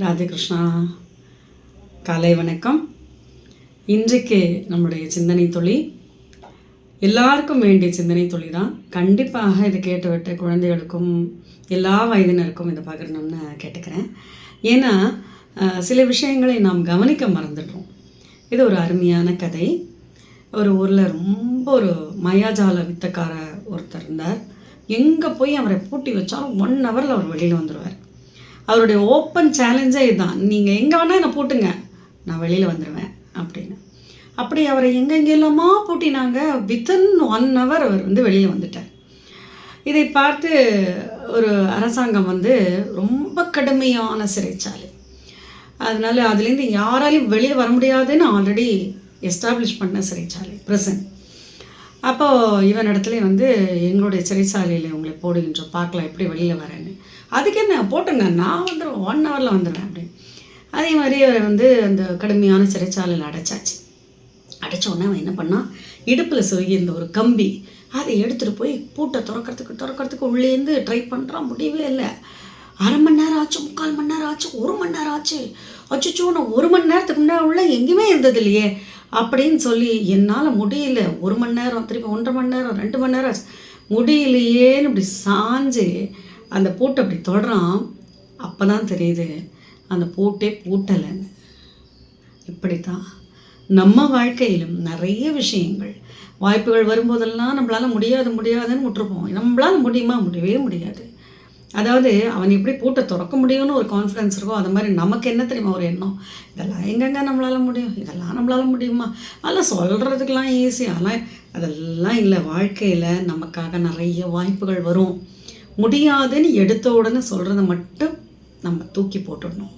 ராதிகிருஷ்ணா காலை வணக்கம். இன்றைக்கு நம்முடைய சிந்தனை தொழி எல்லாருக்கும் வேண்டிய சிந்தனை தொழி தான் கண்டிப்பாக இதை கேட்டுவிட்டு குழந்தைகளுக்கும் எல்லா வயதினருக்கும் இதை பகிரணும்னு கேட்டுக்கிறேன். ஏன்னா சில விஷயங்களை நாம் கவனிக்க மறந்துடுறோம். இது ஒரு அருமையான கதை. ஒரு ஊரில் ரொம்ப ஒரு மயாஜால வித்தக்கார ஒருத்தர் இருந்தார். எங்கே போய் அவரை பூட்டி வச்சாலும் ஒன் ஹவரில் அவர் வெளியில் வந்துடுவார் அவருடைய ஓப்பன் சேலஞ்சே இதுதான். நீங்கள் எங்கே வேணால் என்னை போட்டுங்க. நான் வெளியில் வந்துடுவேன் அப்படின்னு. அப்படி அவரை எங்கெங்கெல்லாமா பூட்டினாங்க வித்தின் ஒன் ஹவர் அவர் வந்து வெளியே வந்துட்டார். இதை பார்த்து ஒரு அரசாங்கம் வந்து ரொம்ப கடுமையான சிறைச்சாலை. அதனால் அதுலேருந்து யாராலையும் வெளியில் வர முடியாதுன்னு ஆல்ரெடி எஸ்டாப்ளிஷ் பண்ண சிறைச்சாலை ப்ரெசன்ட் அப்போது இவன் இடத்துல வந்து எங்களுடைய சிறைச்சாலையில் உங்களை போடுகின்றோம் பார்க்கலாம் எப்படி வெளியில் வரேன்னு. அதுக்கு என்ன போட்டுங்க. நான் வந்துடுவேன் ஒன் ஹவரில் வந்துடுவேன் அப்படின்னு அதே மாதிரி அவரை வந்து அந்த கடுமையான சிறைச்சாலையில் அடைச்சாச்சு. அடைச்ச உடனே அவன் என்ன பண்ணான்? இடுப்பில் சொருகி இருந்த ஒரு கம்பி அதை எடுத்துகிட்டு போய் பூட்டை திறக்கிறதுக்கு திறக்கிறதுக்கு உள்ளேருந்து ட்ரை பண்ணுறான் முடியவே இல்லை. அரை மணி நேரம் ஆச்சு முக்கால் மணி நேரம் ஆச்சு ஒரு மணி நேரம் ஆச்சு. அச்சுச்சோ நான் ஒரு மணி நேரத்துக்கு முன்னாடி உள்ள எங்கேயுமே இருந்தது இல்லையே. அப்படின்னு சொல்லி என்னால் முடியல. ஒரு மணி நேரம் திருப்பி ஒன்றரை மணி நேரம் ரெண்டு மணி நேரம் முடியலையேன்னு இப்படி சாஞ்சு அந்த பூட்டை அப்படி தொடுறான். அப்போ தான் தெரியுது அந்த பூட்டே பூட்டலைன்னு. இப்படி தான் நம்ம வாழ்க்கையிலும் நிறைய விஷயங்கள். வாய்ப்புகள் வரும்போதெல்லாம் நம்மளால் முடியாது முடியாதுன்னு விட்டுருப்போம். நம்மளால் முடியுமா? முடியவே முடியாது. அதாவது அவன் எப்படி பூட்டை திறக்க முடியும்னு ஒரு கான்ஃபிடன்ஸ் இருக்கோ அது மாதிரி நமக்கு என்ன தெரியுமா ஒரு எண்ணம்? இதெல்லாம் எங்கெங்க நம்மளால் முடியும்? இதெல்லாம் நம்மளால் முடியுமா? அதெல்லாம் சொல்கிறதுக்கெலாம் ஈஸி அதெல்லாம் அதெல்லாம் இல்லை. வாழ்க்கையில் நமக்காக நிறைய வாய்ப்புகள் வரும். முடியாதுன்னு எடுத்த உடனே சொல்கிறத மட்டும் நம்ம தூக்கி போட்டுடணும்.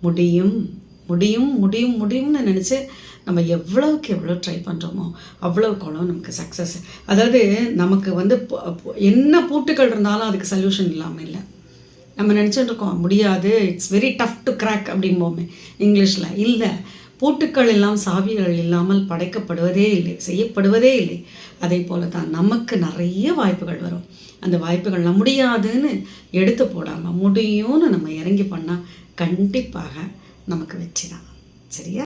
முடியும். முடியும் முடியும் முடியும்னு நினச்சி நம்ம எவ்வளவுக்கு எவ்வளோ ட்ரை பண்ணுறோமோ அவ்வளோக்கு அவ்வளோ நமக்கு சக்ஸஸ் அதாவது நமக்கு வந்து என்ன பூட்டுக்கள் இருந்தாலும் அதுக்கு சொல்யூஷன் இல்லாமல் இல்லை. நம்ம நினச்சிட்டு இருக்கோம் முடியாது it's very tough to crack அப்படிம்போமே. இங்கிலீஷில் இல்லை. பூட்டுக்கள் எல்லாம் சாவிகள் இல்லாமல் படைக்கப்படுவதே இல்லை செய்யப்படுவதே இல்லை. அதே போல தான் நமக்கு நிறைய வாய்ப்புகள் வரும். அந்த வாய்ப்புகள் முடியாதுன்னு எடுத்து போடாமல் முடியும்னு நம்ம இறங்கி பண்ணால் கண்டிப்பாக நமக்கு வெற்றி தான் சரியா